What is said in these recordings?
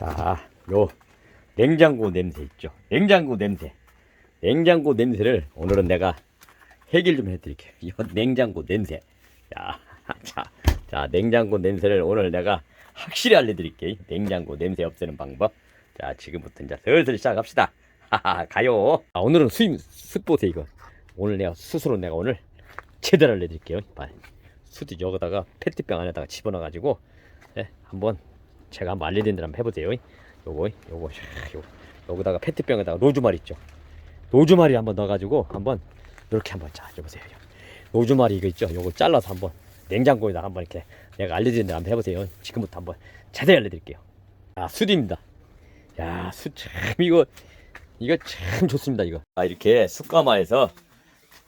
자, 요 냉장고 냄새 있죠. 냉장고 냄새. 냉장고 냄새를 오늘은 내가 해결 좀 해드릴게요. 이 냉장고 냄새. 자, 자, 자, 냉장고 냄새를 오늘 내가 확실히 알려드릴게요. 냉장고 냄새 없애는 방법. 자, 지금부터 이제 슬슬 시작합시다. 하하, 가요. 아, 오늘은 수입 습보세 이거. 오늘 내가 스스로 내가 오늘 제대로 알려드릴게요. 봐. 수지 여기다가 페트병 안에다가 집어넣어가지고 예, 한번 제가 한번 알려드린 한번 해보세요. 요거, 요거, 샤, 요, 여기다가 페트병에다가 로즈마리 있죠. 로즈마리 한번 넣어가지고 한번 이렇게 한번 자, 여보세요. 로즈마리 이거 있죠. 요거 잘라서 한번 냉장고에다 한번 이렇게 내가 알려드린 대로 한번 해보세요. 지금부터 한번 자세히 알려드릴게요. 아, 수디입니다. 야, 수 참 이거 이거 참 좋습니다. 이거. 아, 이렇게 숯가마에서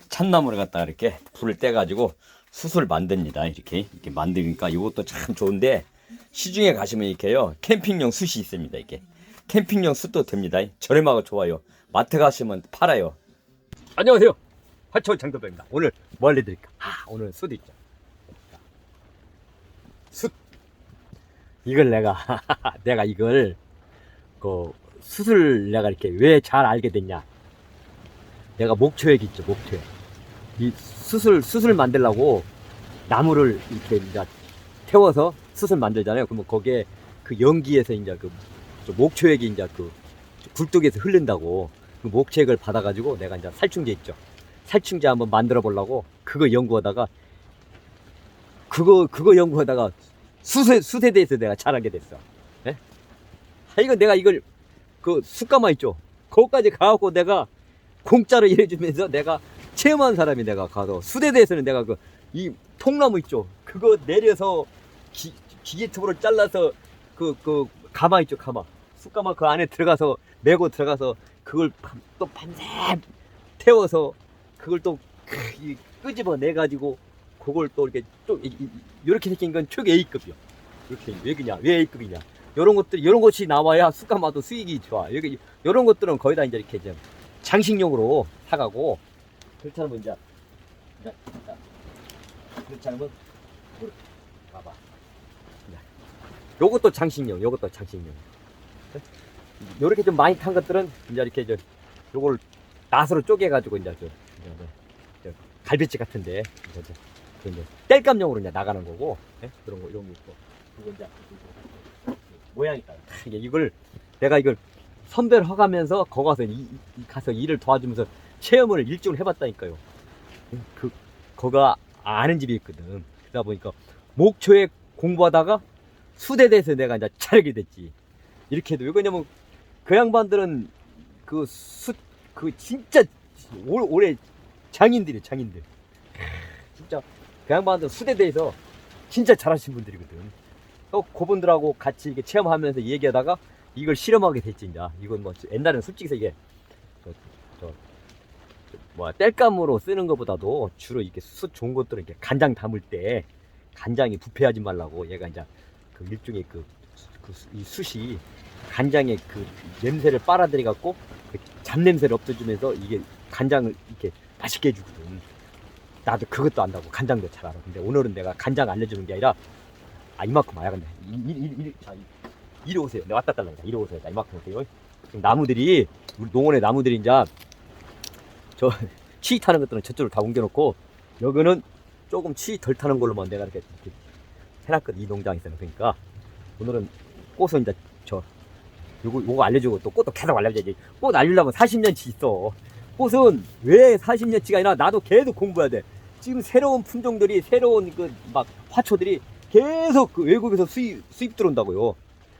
참나무를 갖다가 이렇게 불을 떼가지고 숯을 만듭니다. 이렇게 이렇게 만드니까 이것도 참 좋은데 시중에 가시면 이렇게요 캠핑용 숯이 있습니다. 이게 캠핑용 숯도 됩니다. 저렴하고 좋아요. 마트 가시면 팔아요. 안녕하세요. 화초 장도배입니다. 오늘 뭐 알려드릴까? 아, 오늘 숯 있죠. 숯. 이걸 내가 내가 이걸 그 숯을 내가 이렇게 왜 잘 알게 됐냐? 내가 목초액 있죠, 목초액. 이 숯을 숯을 만들려고 나무를 이렇게 이제 태워서 숯을 만들잖아요. 그러면 거기에 그 연기에서 이제 그저 목초액이 이제 그 굴뚝에서 흐른다고 그 목초액을 받아가지고 내가 이제 살충제 있죠. 살충제 한번 만들어 보려고 그거 연구하다가 그거 그거 연구하다가 숯에 대해서 내가 잘하게 됐어. 예? 아, 이거 내가 이걸 그 숯가마 있죠. 거기까지 가갖고 내가 공짜로 일해주면서 내가 체험한 사람이 내가 가서 숯에 대해서는 내가 그 이 통나무 있죠. 그거 내려서 기, 기계톱으로 잘라서 그, 그, 가마 있죠, 가마. 숯가마 그 안에 들어가서, 메고 들어가서, 그걸 밤- 또 밤새 태워서, 그걸 또, 크, 이 끄집어 내가지고, 그걸 또 이렇게, 또, 이렇게 생긴 건 초기 A급이요. 이렇게, 왜 그냐, 왜 A급이냐. 요런 것들, 요런 것이 나와야 숯가마도 수익이 좋아. 여기, 요런 것들은 거의 다 이제 이렇게 좀 장식용으로 사가고, 그렇지 않으면 이제, 이렇게 봐봐. 요것도 장식용, 요것도 장식용. 요렇게 좀 많이 탄 것들은 이제 이렇게 저 요걸 낫으로 쪼개가지고 이제 저, 이제 뭐, 저 갈비찜 같은데 이제 저, 그 이제 땔감용으로 이제 나가는 거고 예? 그런 거 이런 거 있고 그거 이제 모양이 따라 이게 이걸 내가 이걸 선배를 허가면서 거 가서 이, 이- 가서 일을 도와주면서 체험을 일종을 해봤다니까요. 그 거가 아는 집이 있거든. 그러다 보니까 목초에 공부하다가 수대 대해서 내가 이제 차리게 됐지. 이렇게 해도 왜냐면 그 양반들은 그 수, 그 진짜 올, 올해 장인들이에요, 장인들. 진짜 그 양반들 수대 대해서 진짜 잘하신 분들이거든. 또 그분들하고 같이 이렇게 체험하면서 얘기하다가 이걸 실험하게 됐지, 이제. 이건 뭐 옛날에는 솔직히. 저, 저, 저 뭐야, 땔감으로 쓰는 것보다도 주로 이렇게 숯 좋은 것들은 이렇게 간장 담을 때 간장이 부패하지 말라고 얘가 이제 그 일종의 그, 그 수- 이 숯이 간장의 그 냄새를 빨아들여 갖고 그 잡냄새를 없애주면서 이게 간장을 이렇게 맛있게 해주거든. 나도 그것도 안다고 간장도 잘 알아. 근데 오늘은 내가 간장 알려주는 게 아니라 아 이만큼 와야 근데 이리 오세요. 내가 왔다 달라니까 이리 오세요. 자, 이만큼 오세요. 지금 나무들이 우리 농원의 나무들이 이제 저 치 타는 것들은 저쪽으로 다 옮겨놓고 여기는 조금 치덜 타는 걸로만 내가 이렇게, 이렇게 해놨거든 이 농장에서는 그러니까 오늘은 꽃은 이제 저 요거 요거 알려주고 또 꽃도 계속 알려줘야지 꽃 알리려면 40년치 있어. 꽃은 왜 40년치가 아니라 나도 계속 공부해야 돼. 지금 새로운 품종들이 새로운 그 막 화초들이 계속 그 외국에서 수입 수입 들어온다고요.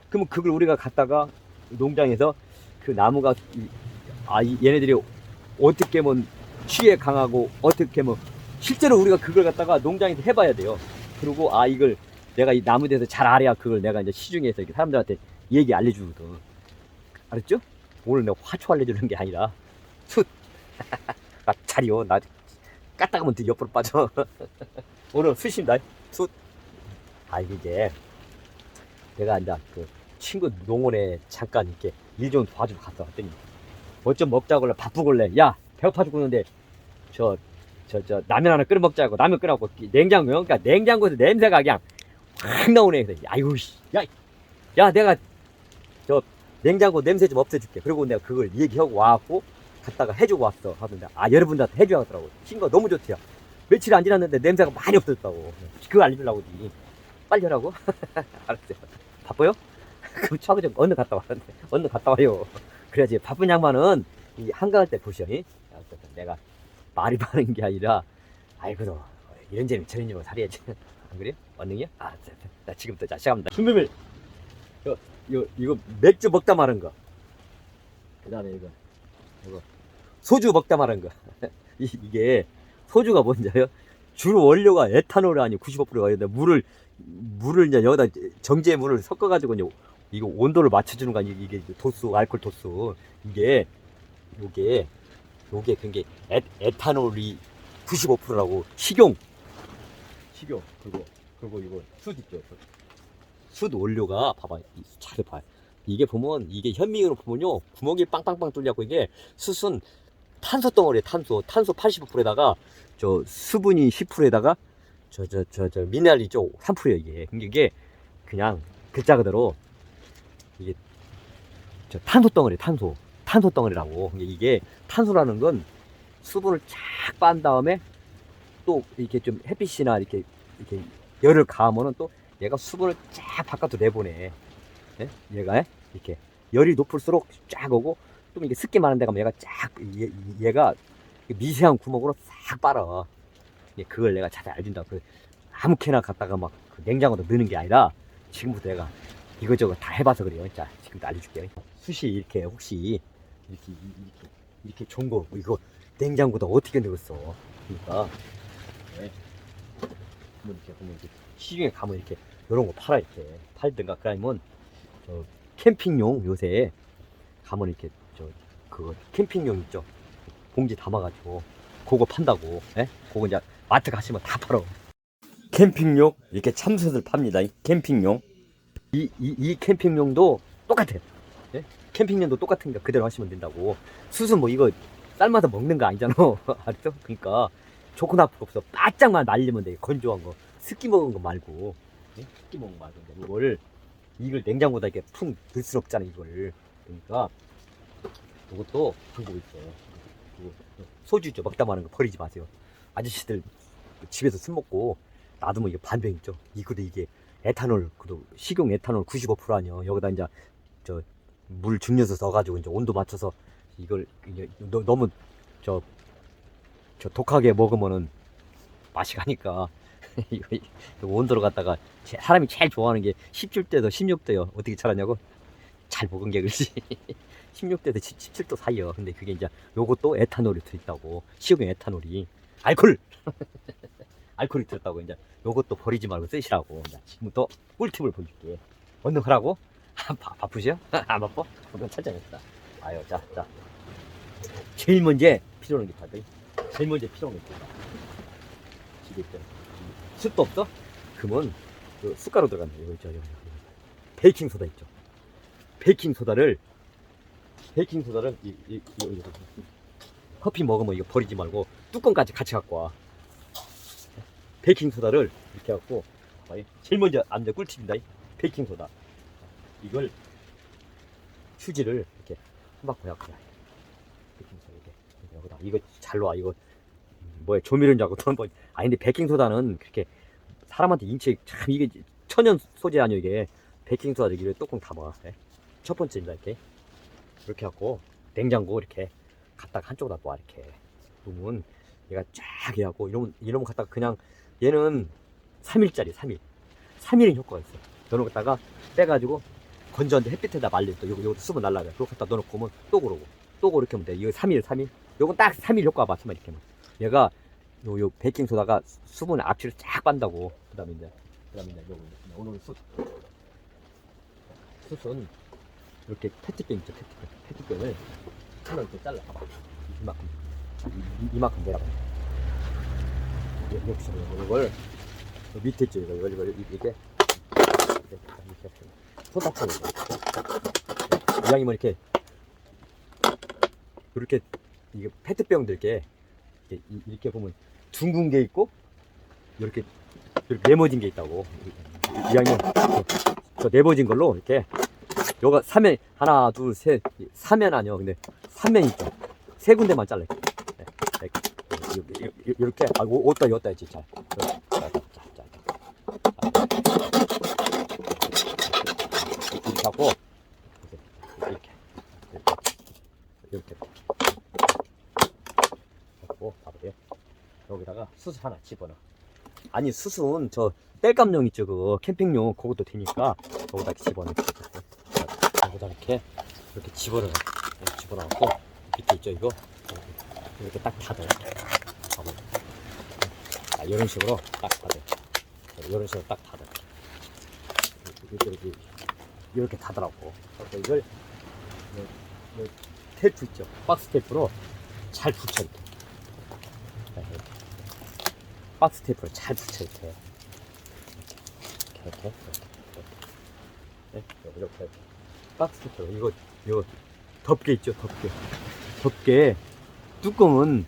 그러면 그걸 우리가 갖다가 농장에서 그 나무가 이- 아 이- 얘네들이 어떻게 하면 취에 강하고 어떻게 하면 실제로 우리가 그걸 갖다가 농장에서 해봐야 돼요. 그리고 아 이걸 내가 이 나무에 대해서 잘 알아야 그걸 내가 이제 시중에서 이렇게 사람들한테 얘기 알려주거든. 알았죠? 오늘 내가 화초 알려주는 게 아니라 숯. 나 자리요. 나 까딱하면 또 옆으로 빠져. 오늘 숯입니다. 숯. 아 이게 내가 이제 그 친구 농원에 잠깐 이렇게 일 좀 도와주러 갔다 왔더니 뭐 좀 먹자고 바쁘길래 야 배고파 죽겠는데 저 저 저 라면 하나 끓여 먹자고 라면 끓여갖고 냉장고 그러니까 냉장고에서 냄새가 그냥 확 나오네 그래서 아이고 씨, 야, 야 내가 저 냉장고 냄새 좀 없애줄게. 그리고 내가 그걸 얘기하고 와갖고 갔다가 해주고 왔어. 하던데 아 여러분들한테 해줘야 하더라고. 신거 너무 좋대요. 며칠 안 지났는데 냄새가 많이 없어졌다고. 그거 알려주려고 지 빨리 하라고? 알았어요. 바빠요? 그럼 차고 좀 얼른 갔다 와. 얼른 갔다 와요. 그래야지 바쁜 양반은 이 한가할 때 보셔. 이? 내가 말이 많은 게 아니라 아이고 이런 재미 저런 재미 살아야지. 안 그래? 언능이야? 아, 자, 자, 나 지금부터 자 시작합니다. 준비물. 이거 이거 이거 맥주 먹다 마른 거. 그 다음에 이거 이거 소주 먹다 마른 거. 이, 이게 소주가 뭔지요? 주로 원료가 에탄올 아니 95%가 있는데 물을 물을 이제 여기다 정제 물을 섞어 가지고 이제 이거 온도를 맞춰 주는 거 아니 이게 도수 알코올 도수 이게 요게 요게 그게 에, 에탄올이 95%라고 식용 식용 그리고 그리고 이거 숯 있죠 숯. 원료가 봐봐 이- 잘 봐. 이게 보면 이게 현미으로 보면요 구멍이 빵빵빵 뚫려고 이게 숯은 탄소 덩어리 탄소. 탄소 85%에다가 저 수분이 10%에다가 저 저 저 저 미네랄이 있죠. 3%예요 이게. 근데 이게 그냥 글자 그대로 이게 저 탄소 덩어리 탄소. 탄소 덩어리라고. 이게 탄소라는 건 수분을 쫙 빤 다음에 또 이렇게 좀 햇빛이나 이렇게 이렇게 열을 가하면은 또 얘가 수분을 쫙 바깥으로 내보내. 예? 얘가 이렇게 열이 높을수록 쫙 오고 좀 이게 습기 많은 데 가면 얘가 쫙 얘, 얘가 미세한 구멍으로 싹 빨아. 예, 그걸 내가 잘 알준다 그 아무렇게나 갖다가 막 그 냉장고에 넣는 게 아니라 지금부터 내가 이거저거 다 해봐서 그래요. 자 지금부터 알려줄게요. 숯이 이렇게 혹시 이렇게 이렇게 이렇게 좋은 거 이거 냉장고다 어떻게 넣었어? 그러니까. 네. 보면 이렇게 보면 이렇게 시중에 가면 이렇게 이런 거 팔아 이렇게. 팔든가. 그러면 저 캠핑용 요새 가면 이렇게 저 그거 캠핑용 있죠? 봉지 담아가지고 그거 판다고. 예? 그거 이제 마트 가시면 다 팔어 캠핑용 이렇게 참숯을 팝니다. 이 캠핑용. 이, 이, 이 캠핑용도 똑같아요. 예? 캠핑용도 똑같으니까 그대로 하시면 된다고. 숯은 뭐 이거 삶아서 먹는 거 아니잖아. 알았죠? 그러니까 좋고 거 없어. 바짝만 말리면 돼. 건조한 거. 습기 먹은 거 말고. 예? 습기 먹은 거 말고. 이제 이걸 이걸 냉장고에다 이렇게 푹 넣을 수 없잖아 이걸. 그러니까 이것도 방법이 있어요 그리고 소주죠. 먹다 마는 거 버리지 마세요. 아저씨들 집에서 술 먹고 놔두면 이게 반병 있죠. 이거도 이게 에탄올 그도 식용 에탄올 95% 아니요. 여기다 이제 저 물 증류수 넣어가지고 이제 온도 맞춰서 이걸 이제 너, 너무 저 저 독하게 먹으면은 맛이 가니까 이거, 이거 온도로 갖다가 제- 사람이 제일 좋아하는 게 17도에서 16도요. 어떻게 잘하냐고? 잘 먹은 게 그렇지. 16도에서 17도 사이요. 근데 그게 이제 요것도 에탄올이 들어있다고. 식용 에탄올이. 알콜! 알콜이 들었다고 이제 요것도 버리지 말고 쓰시라고. 자, 지금부터 꿀팁을 보여줄게. 얼른 하라고? 바, 바쁘셔? 안 바빠? 그럼 찾아냈다. 아유, 자, 자. 제일 먼저 필요한 게 다들. 제일 먼저 필요한 게 있다. 집에 있잖아. 숯도 없어? 그러면 그 숟가루 들어간다. 이거 있죠. 베이킹 소다 있죠. 베이킹 소다를 베이킹 소다를 이, 이, 이거, 이거. 커피 먹으면 이거 버리지 말고 뚜껑까지 같이 갖고 와. 베이킹 소다를 이렇게 갖고. 제일 먼저 앉아 꿀팁입니다. 베이킹 소다. 이걸 휴지를 이렇게 한 바퀴 갖고 와. 베이킹 소다 이렇게 여기다 이거 잘 놔. 이거 뭐야 조미료인 줄 알고 또는 뭐 아니 근데 베이킹 소다는 그렇게 사람한테 인체 참 이게 천연 소재 아니야 이게. 베이킹 소다 여기를 뚜껑 담아 예? 첫 번째입니다 이렇게. 이렇게 갖고 냉장고 이렇게 갖다가 한쪽으로 놔 이렇게. 놓으면 얘가 쫙 해갖고 이러면 이러면 갖다가 그냥 얘는 3일짜리 3일. 3일은 효과가 있어 넣어놓다가 빼가지고 건조한데 햇빛에다 말려 또 요거 요거 수분 날라가 그거 갖다 넣어놓고 오면 또 그러고. 또 그렇게 하면 돼 이거 3일 3일 요건 딱 3일 효과 맞춰만 이렇게 얘가 요, 요 베이킹 소다가 수분 압취를 쫙 빤다고. 그다음에 이제 그다음에 이제 요거 오늘 숯. 숯은 이렇게 페트병 있죠, 페트병. 페트병을 하나 이렇게 잘라 봐봐. 이만큼. 이, 이- 이만큼 내려가. 여기 있어. 이걸 요 밑에 있죠, 이거 이걸 이렇게 이렇게 이렇게 손닥쳐 이왕이면 이렇게 이렇게 이게 페트병들 이렇게 이렇게, 보면 둥근 게 있고 이렇게 이렇게 네모진 게 있다고. 이왕이면 저, 저 네모진 걸로 이렇게 요거 사면 하나 둘셋 사면 아니요. 근데 삼면 있죠. 세 군데만 잘라 네, 이렇게 이렇게, 이렇게 아 옷다 여다 했지 잘. 이렇게 하고 이렇게 이렇게 하고 봐보세요 여기다가 수수 하나 집어넣어. 아니 수순 저 땔감용 있죠 그거. 캠핑용 그것도 되니까 여기다 이렇게 집어넣어. 여기다 이렇게 이렇게 집어넣어. 집어넣고 밑에 있죠 이거? 이렇게 딱 봐봐. 자, 이런 식으로 딱 닫아요. 이런 식으로 딱 닫아요. 이렇게 이렇게 이렇게 닫으라고. 그래서 이걸 이- 이 테이프 있죠? 박스 테이프로 잘 붙여 이렇게 자, 이렇게. 박스 테이프를 잘 붙여 이렇게. 이렇게 이렇게 이렇게 네, 이렇게 박스 테이프 이거 이거 덮개 있죠 덮개. 덮개. 뚜껑은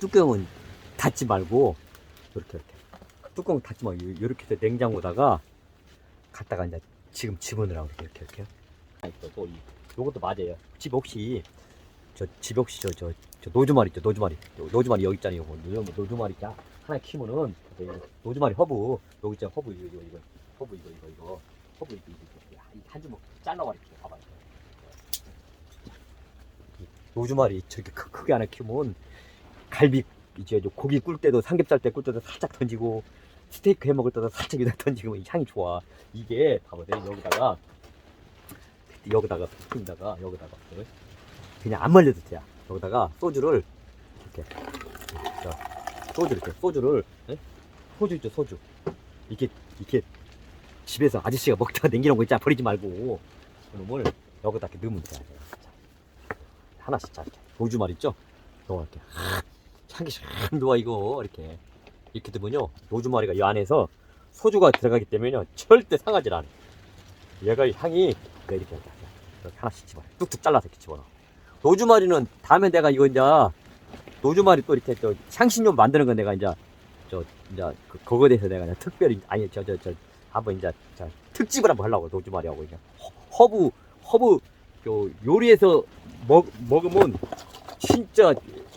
뚜껑은 닫지 말고 이렇게 이렇게. 뚜껑 닫지 말고 이렇게 해서 냉장고다가 갖다가 이제 지금 집어넣으라고 이렇게 이렇게. 이렇게 아, 있어 또 이- 요것도 맞아요. 집 혹시 저집 혹시 저 저 저 노즈마리 있죠? 노즈마리 요 노즈마리 여기 있잖아요. 요 노즈마리 자 하나 키우면은 이 노즈마리 허브. 여기 있잖아 허브 이거 이거 이거. 허브 이거 이거 이거. 허브 이거 이거 이거. 한 주먹 이렇게 봐봐 노즈마리 저렇게 크, 크게 하나 키우면 갈비 이제 저 고기 꿀 때도 삼겹살 때 꿀 때도 살짝 던지고 스테이크 해 먹을 때도 살짝 여기다 던지고 이 향이 좋아. 이게 봐봐 여기다가 여기다가 여기다가 여기다가 그냥 안 말려도 돼 여기다가 소주를 이렇게 자, 소주 이렇게 소주를 예? 소주 있죠 소주. 이렇게 이렇게 집에서 아저씨가 먹다가 냉기는 거 있잖아. 버리지 말고. 그놈을 여기다 이렇게 넣으면 돼 자, 하나씩 자 이렇게. 소주 말 있죠? 요거 이렇게 향기 참 좋아 이거. 이렇게. 이렇게 되면요 노주마리가 이 안에서 소주가 들어가기 때문에요 절대 상하질 않아 얘가 이 향이 네, 이렇게 이렇게 하나씩 집어 뚝뚝 잘라서 이렇게 집어넣어 노주마리는 다음에 내가 이거 이제 노주마리 또 이렇게 또 향신료 만드는 건 내가 이제 저 이제 그, 그거에 대해서 내가 이제 특별히 아니 저 저 저 한번 이제 자, 특집을 한번 하려고 노주마리하고 이제 허- 허브 허브 요 요리에서 먹 먹으면 진짜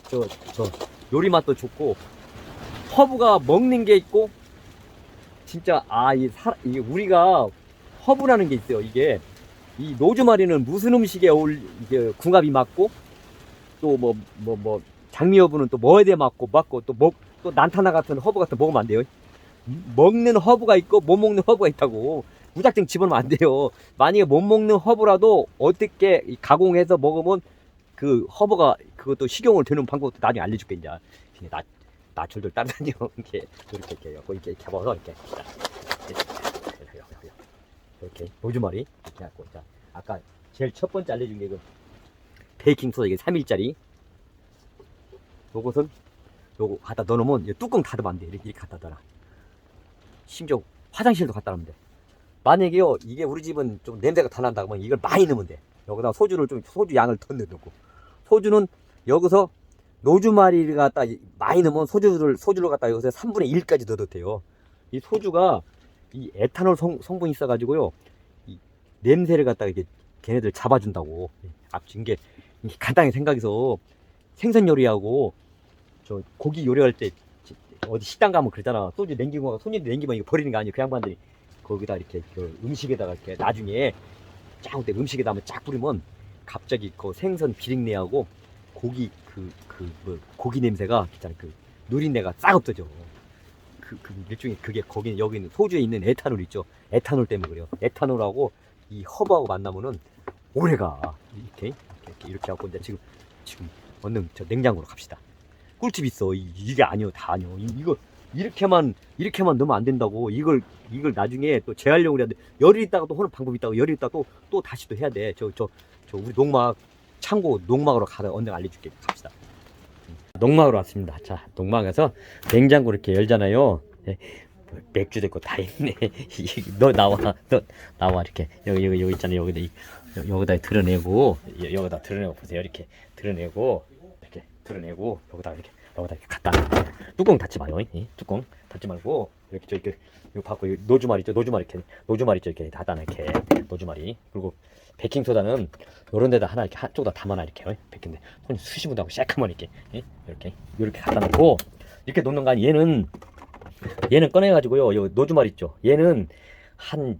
저 저 요리 맛도 좋고 허브가 먹는 게 있고 진짜 아이 이게 우리가 허브라는 게 있어요 이게 이 노즈마리는 무슨 음식에 어울 이게 궁합이 맞고 또 뭐 뭐 뭐 장미 허브는 또 뭐에 대해 맞고 맞고 또 먹 또 난타나 같은 허브 같은 거 먹으면 안 돼요? 먹는 허브가 있고 못 먹는 허브가 있다고. 무작정 집어넣으면 안 돼요. 만약에 못 먹는 허브라도 어떻게 이 가공해서 먹으면 그 허브가 그것도 식용을 되는 방법도 나중에 알려줄게 이제. 나 나출들 따라다녀 이렇게 이렇게 이렇게 이렇게 잡아서 이렇게 자, 이렇게 이렇게 노즈마리 이렇게 갖고 자 아까 제일 첫 번째 알려준 게 그 베이킹 소다. 이게 3일짜리. 요것은 요거 갖다 넣어놓으면 이 뚜껑 닫으면 안돼. 이렇게, 이렇게 갖다 놔 심지어 화장실도 갖다 놓으면 돼. 만약에요 이게 우리 집은 좀 냄새가 더 난다 그러면 이걸 많이 넣으면 돼. 여기다 소주를 좀 소주 양을 더 넣고. 소주는 여기서 노주마리를 갖다 많이 넣으면 소주를 소주를 갖다 여기서 3분의 1까지 넣어도 돼요. 이 소주가 이 에탄올 성, 성분이 있어가지고요. 이 냄새를 갖다가 이게 걔네들 잡아준다고. 앞진 게 이게 간단하게 생각해서 생선 요리하고 저 고기 요리할 때 어디 식당 가면 그러잖아. 소주 냉기고 손님들 냉기면 이거 버리는 거 아니에요. 그 양반들이 거기다 이렇게 그 음식에다가 이렇게 나중에 쫙 그때 음식에다 한번 쫙 뿌리면 갑자기 그 생선 비린내하고 고기 그그뭐 고기 냄새가 있잖아 그 누린내가 싹 없어져. 그, 그 일종의 그게 거기 여기는 소주에 있는 에탄올 있죠. 에탄올 때문에 그래요. 에탄올하고 이 허브하고 만나면은 오래가 이렇게 이렇게 이렇게, 하고 이제 지금 지금 얼른 저 냉장고로 갑시다. 꿀팁 있어. 이, 이게 아니요 다 아니요. 이, 이거 이렇게만 이렇게만 넣으면 안 된다고. 이걸 이걸 나중에 또 재활용을 해야 돼. 열이 있다가 또 하는 방법이 있다고. 열이 있다가 또또 다시 또 해야 돼. 저 저 저 우리 농막 창고 농막으로 가서 언젠가 알려줄게. 갑시다. 농막으로 왔습니다. 자, 농막에서 냉장고 이렇게 열잖아요. 예, 뭐 맥주도 있고 다 있네. 너 나와, 너 나와 이렇게 여기 여기 여기 있잖아요. 여기다 여기다 드러내고 여- 여기다 드러내고 보세요. 이렇게 드러내고 드러내고 여기다 이렇게 여기다 이렇게 갖다 놔. 뚜껑 닫지 마요. 이 뚜껑 닫지 말고 이렇게 저 이렇게 이거 받고 이 노주마리 있죠. 노주마리 이렇게 노주마리 있죠. 이렇게 닫아놔 이렇게 노주마리. 그리고 베킹 소다는 요런 데다 하나 이렇게 한쪽다 담아놔 이렇게 어? 베킹데 손이 수시문하고 새까만 이렇게 예? 이렇게 이렇게 갖다 놓고 이렇게 놓는 거 아니 얘는 얘는 꺼내 가지고요. 요 노주마리 있죠. 얘는 한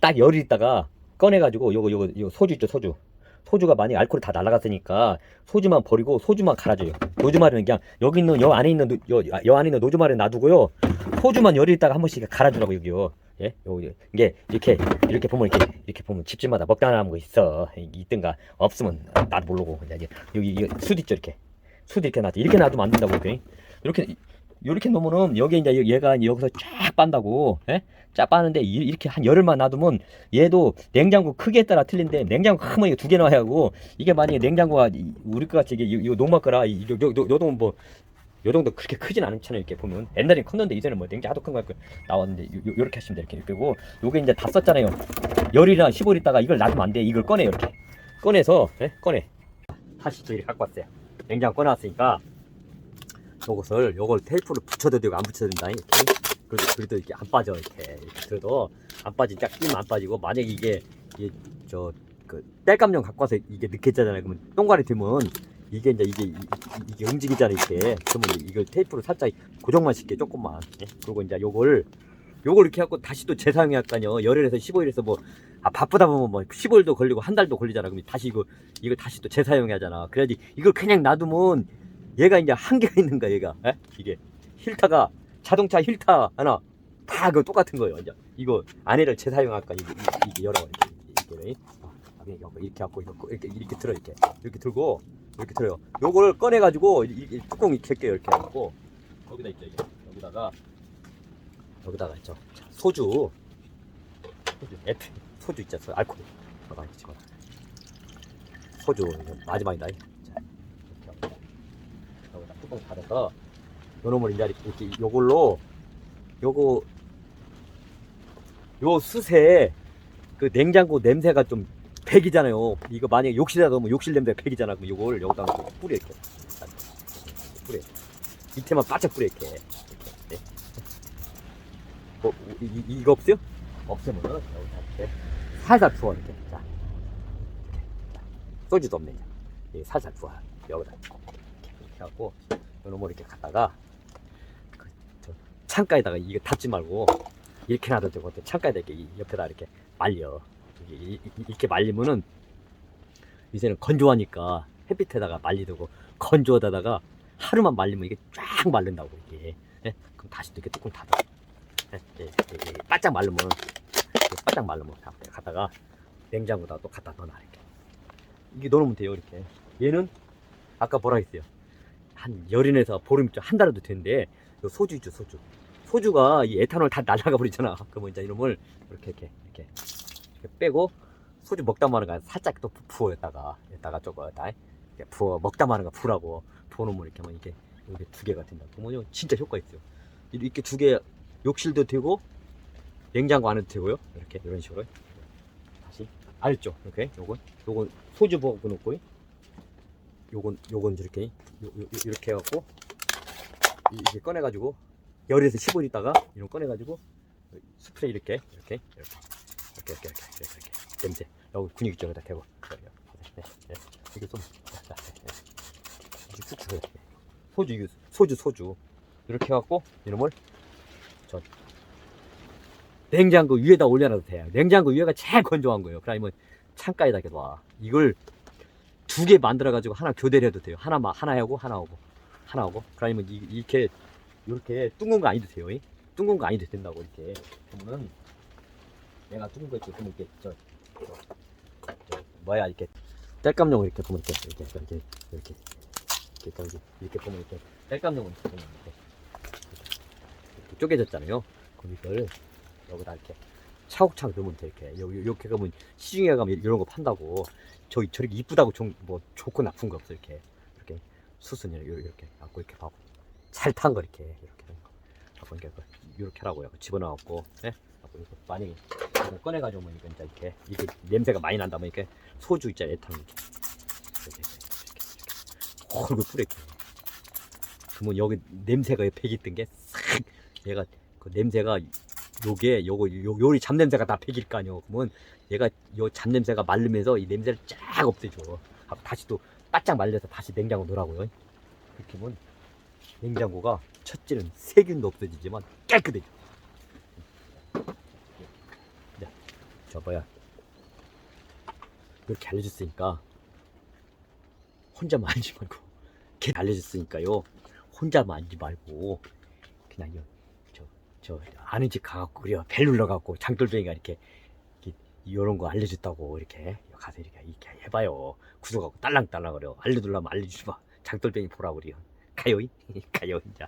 딱 열이 있다가 꺼내 가지고 요거 요거 요 소주 있죠. 소주. 소주가 만약 알코올이 다 날아갔으니까 소주만 버리고 소주만 갈아줘요. 노주마리는 그냥 여기 있는 여 안에 있는 노- 여, 여 안에 있는 노주마리 놔두고요. 소주만 열이 있다가 한 번씩 갈아주라고 여기요. 예, 요 이게 이렇게 이렇게 보면 이렇게 이렇게 보면 집집마다 먹다 남은 거 있어. 이- 있든가 없으면 나도 모르고 그냥 이제 여기 이숯 있죠 이렇게 숯 이렇게 놔두 이렇게 놔두면 안 된다고 이렇게 이렇게 이렇게 놓으면은 여기 이제 얘가 여기서 쫙 빤다고 예? 쫙 빠는데 이- 이렇게 한 열흘만 놔두면 얘도 냉장고 크기에 따라 틀린데 냉장고 크면 이거 두개 넣어야 하고 이게 만약에 냉장고가 이- 우리 거 같이 이게 이- 이거 농막 거라 이- 요, 요, 요, 요 정도 뭐, 요 정도 그렇게 크진 않잖아요 이렇게 보면 옛날엔 컸는데 이제는 뭐 냉장 하도 큰거 같고 나왔는데 요, 요, 요 렇게 하시면 돼요 이렇게 그리고 요게 이제 다 썼잖아요. 열이나 15일 있다가 이걸 놔두면 안 돼. 이걸 꺼내요 이렇게. 꺼내서 예? 꺼내. 다시 또 이렇게 갖고 왔어요. 냉장고 꺼내왔으니까 요것을 요걸 테이프를 붙여도 되고 안 붙여도 된다 이렇게. 그래도, 그래도 이렇게 안 빠져 이렇게, 들어도 안 빠지 쫙 끼면 안 빠지고 만약에 이게 이게 저그 땔감용 갖고 와서 이게 느꼈잖아요. 그러면 똥가리 되면 이게 이제 이게 이- 이- 이게 움직이잖아 이렇게. 그러면 이걸 테이프로 살짝 고정만 시켜 조금만. 예? 그리고 이제 요걸 요걸 이렇게 갖고 다시 또 재사용해야 할거 아니에요. 열흘에서 15일에서 뭐 아, 바쁘다 보면 뭐 15일도 걸리고 한 달도 걸리잖아. 그러면 다시 이거 이거 다시 또 재사용해야 하잖아. 그래야지 이걸 그냥 놔두면 얘가 이제 한계가 있는 거야 얘가. 예? 이게. 힐타가 자동차 힐타 하나. 다 그 똑같은 거예요 이제 이거 안에를 재사용할까? 이게, 이게, 이게 아, 이렇게 갖고 이렇게 갖고 이렇게 이렇게 들어 이렇게. 이렇게 들고 이렇게 들어요. 요거를 꺼내 가지고 이, 이 뚜껑 이렇게 이렇게 해갖고. 여기다 있죠 이게. 여기다가. 여기다가 있죠. 자, 소주. 소주 에피. 소주 있죠 소- 알코올. 소주 마지막이다 자 이렇게 하고 여기다 뚜껑 닫아서 요놈을 이제 이렇게, 요걸로 요거 요 숯에 그 냉장고 냄새가 좀 백이잖아요. 이거 만약에 욕실에다 넣으면 욕실 냄새 백이잖아. 그럼 요걸 여기다 넣고 뿌려 이렇게. 뿌려. 밑에만 바짝 뿌려 이렇게. 이렇게. 네. 뭐, 이, 이- 이 거 없어요? 없으면은 여기다 이렇게 살살 부어 이렇게. 자. 소주도 없네. 이제. 예, 살살 부어. 여기다. 해갖고 요놈을 이렇게 갖다가 그, 저 창가에다가 이거 닫지 말고 이렇게 놔도 되고 또 창가에다 이렇게 이 옆에다 이렇게 말려 이렇게 말리면은 이제는 건조하니까 햇빛에다가 말리고 건조하다가 하루만 말리면 이게 쫙 마른다고 이게 예? 그럼 다시 또 이렇게 뚜껑 닫아 예? 예, 예, 예. 바짝 말르면 이렇게 바짝 말르면 자, 갖다가 냉장고다 또 갖다 넣어놔 이렇게 이게 넣어놓으면 돼요 이렇게 얘는 아까 뭐라 했어요 한 열인에서 보름 한 달에도 되는데 요 소주 있죠 소주. 소주가 이 에탄올 다 날아가 버리잖아. 그러면 이제 이놈을 이렇게 이렇게 이렇게, 이렇게 빼고 소주 먹다 마는 거 살짝 또 부- 부어였다가 여기다가 조금 다 이렇게 부어 먹다 마는 거 부라고 부어놓으면 이렇게 하면 이게 이게 두 개가 된다 그러면 진짜 효과 있어요. 이렇게 두 개 욕실도 되고 냉장고 안에도 되고요. 이렇게 이런 식으로. 다시 알죠? 이렇게 요건 요건 소주 부어 놓고 요건 요건 이렇게 요, 요, 요- 이렇게 해갖고 이- 이렇게 꺼내가지고 열에서 15일 있다가 이런 거 꺼내가지고 스프레이 이렇게 이렇게 이렇게 이렇게 이렇게 이렇게 이렇게. 냄새. 여기 근육 있죠? 여기다 대고. 이게 좀 자, 자, 네, 네. 소주. 소주 소주 이렇게 해갖고 이놈을 저 냉장고 위에다 올려놔도 돼요. 냉장고 위에가 제일 건조한 거예요. 그러면 창가에다 이렇게 놔. 이걸 두 개 만들어 가지고 하나 교대를 해도 돼요 하나 마- 하나 하고 하나 하고 하나 하고 그러면 이- 이렇게 이렇게 둥근 거 아니도 돼요. 이? 둥근 거 아니도 된다고 이렇게. 그러면은 내가 둥근 거 있지 그러면 이렇게 저, 저, 저 뭐야 이렇게 땔감용을 이렇게 보면 이렇게 이렇게 이렇게 이렇게 이렇게 이렇게, 이렇게 보면 이렇게 땔감용을 이렇게 보면 이렇게, 이렇게 쪼개졌잖아요. 그럼 이걸 여기다 이렇게 차곡차곡 넣으면 돼 이렇게. 여기 이렇게 가면 시중에 가면 이런 거 판다고. 저기 저렇게 이쁘다고 좀뭐 좋고 나쁜 거 없어 이렇게. 이렇게 수순이 이렇게 이렇게 갖고 이렇게 하고. 잘 탄 거 이렇게. 이렇게 갖고 이렇게 이렇게 하라고요 집어넣고 예? 갖고 이거 만약에 이거 꺼내가지고 뭐 이거 이제 이렇게 이게 냄새가 많이 난다면 이렇게 소주 있잖아요 에탄올 이렇게. 이렇게 이렇게 이렇게 이렇게. 뿌려 이렇게. 그러면 여기 냄새가 팩이 뜬게 싹 얘가 그 냄새가 요게 요거 요 요리 잡냄새가 다 팩일 거 아니요 그러면. 얘가 요 잡냄새가 마르면서 이 냄새를 쫙 없애줘. 하고 다시 또 바짝 말려서 다시 냉장고 넣으라고요. 그렇게 하면 냉장고가 첫째는 세균도 없어지지만 깨끗해져. 자, 저 뭐야 이렇게 알려줬으니까 혼자 만지 말고 걔 알려줬으니까요. 혼자 만지 말고 그냥 요, 저, 저 아는 집 가갖고 그래요. 벨 눌러갖고 장돌뱅이가 이렇게, 이런 거 알려줬다고 이렇게 가서 이렇게, 이렇게 해봐요. 구석하고 딸랑딸랑 그래요. 알려달라면 알려주지 마. 장돌뱅이 보라고 그래요. 가요 가요 이제